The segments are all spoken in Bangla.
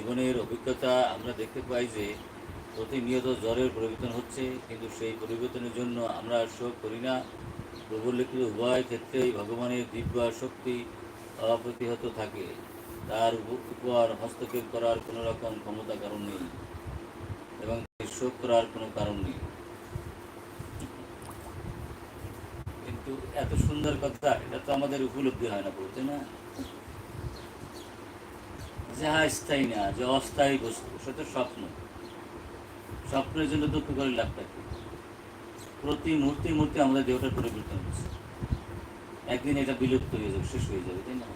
জীবনের অভিজ্ঞতা আমরা দেখতে পাই যে প্রতিনিয়ত জ্বরের পরিবর্তন হচ্ছে, কিন্তু সেই পরিবর্তনের জন্য আমরা শোক করি না। প্রভুর লিখিত উভয় ক্ষেত্রেই ভগবানের দিব্য শক্তি অপ্রতিহত থাকে। তার উপ- উপর হস্তক্ষেপ করার কোনো রকম ক্ষমতা কারণ নেই এবং শোক করার কোনো কারণ নেই। কিন্তু এত সুন্দর কথা, এটা তো আমাদের উপলব্ধি হয় না বলতে, না? যাহা স্থায়ী না, যে অস্থায়ী বস্তু সেটা স্বপ্ন। স্বপ্নের জন্য দুঃখ করে লাভটা কি? প্রতি মুহূর্তে মুহূর্তে আমাদের দেহটার পরিবর্তন হচ্ছে। একদিন এটা বিলুপ্ত হয়ে যাবে, শেষ হয়ে যাবে, তাই না?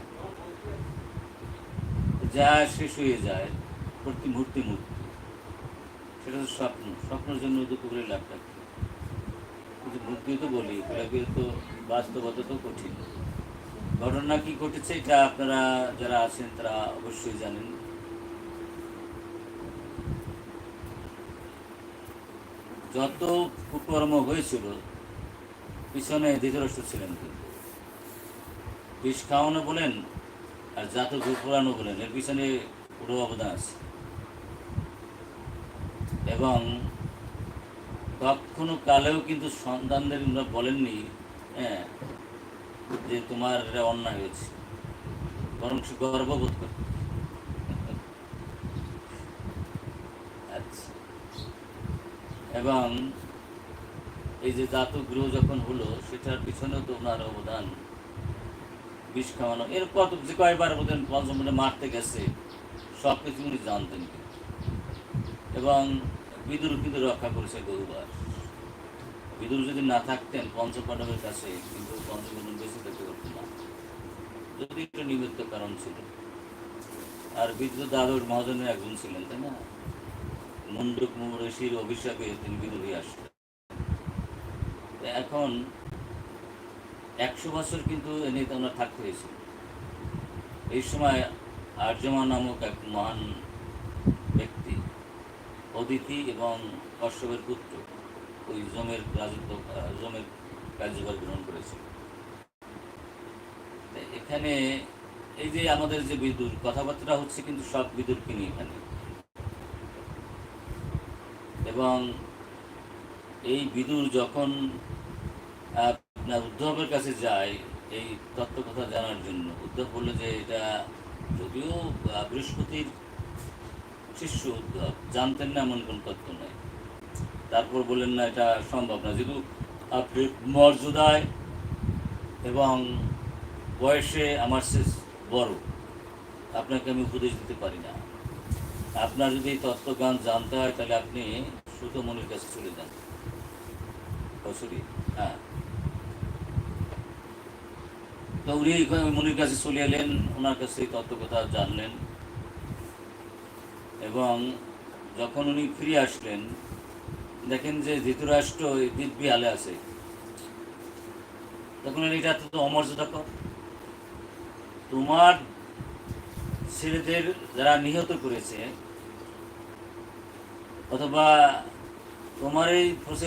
যা শেষ হয়ে যায় প্রতি মুহূর্তে মুহূর্তে, সেটা তো স্বপ্ন। স্বপ্নের জন্য দুঃখ করে লাভটা কি? কিন্তু দিয়ে তো বলি তো বাস্তবতা তো কঠিন। ঘটনা কি ঘটেছে এটা আপনারা যারা আছেন তারা অবশ্যই জানেন। যত কুকর্ম হয়েছিল, পিছনে ধৃতরাষ্ট্র ছিলেন কিন্তু বিষ খাওয়ানো বলেন আর জাত দুপুরানো বলেন, এর পিছনে পুরো অবদান আছে। এবং কখনো কালেও কিন্তু সন্তানদের বলেননি হ্যাঁ যে তোমার অন্যায় হয়েছে। বরং সে গর্ববোধ করত আচ্ছা। এবং এই যে জাতগৃহ যখন হলো, সেটার পিছনেও তো ওনার অবদান। বিষ খাওয়ানো এর কত যে কয়বার বোধহয় পঞ্চমনে মারতে গেছে সব কিছু উনি জানতেন। এবং বিদুর কিন্তু রক্ষা করেছে বহুবার। বিদুর যদি না থাকতেন পঞ্চপাণ্ডবের কাছে, কিন্তু পঞ্চপাণ্ডব বেঁচে থাকতে পারতেন না। যদি একটা নিমিত্ত কারণ ছিল। আর বিদ্যুৎ দাদুর মহাজনের একজন ছিলেন, তাই না? মুন্ডুক ঋষির অভিশাপে তিনি বিদুর হয়ে আসলেন এখন একশো বছর কিন্তু এনে ওনার থাকতে হয়েছিল এই সময় আর্যমা নামক এক মহান ব্যক্তি, অদিতি এবং কশ্যপের পুত্র ওই জমের রাজত্ব জমের কার্যভার গ্রহণ করেছিল এখানে এই যে আমাদের যে বিদুর কথাবার্তা হচ্ছে কিন্তু সব বিদুরকে নিয়ে এখানে। এবং এই বিদুর যখন আপনার উদ্ধবের কাছে যায়, এই তত্ত্ব কথা জানার জন্য, উদ্ধব বলল যে এটা যদিও বৃহস্পতির শিষ্য উদ্ধব, জানতেন না এমন কোন তত্ত্ব নয় তারপর বললেন, না, এটা সম্ভব না। যেহেতু আপনি মর্যাদায় এবং বয়সে আমার শেষ বড়, আপনাকে আমি উপদেশ দিতে পারি না। আপনার যদি এই তত্ত্বজ্ঞান জানতে হয়, তাহলে আপনি সুতমনির কাছে চলে যান। বছরই হ্যাঁ। তো উনি মুনির কাছে চলে এলেন, ওনার কাছে এই তত্ত্ব কথা জানলেন এবং যখন উনি ফিরে আসলেন দেখেন যে ধৃতরাষ্ট্র দিব্যি আলে আছে। তখন এটা তো অমর্যাদাকর তোমার ছেলেদের যারা নিহত করেছে, অথবা তোমার এই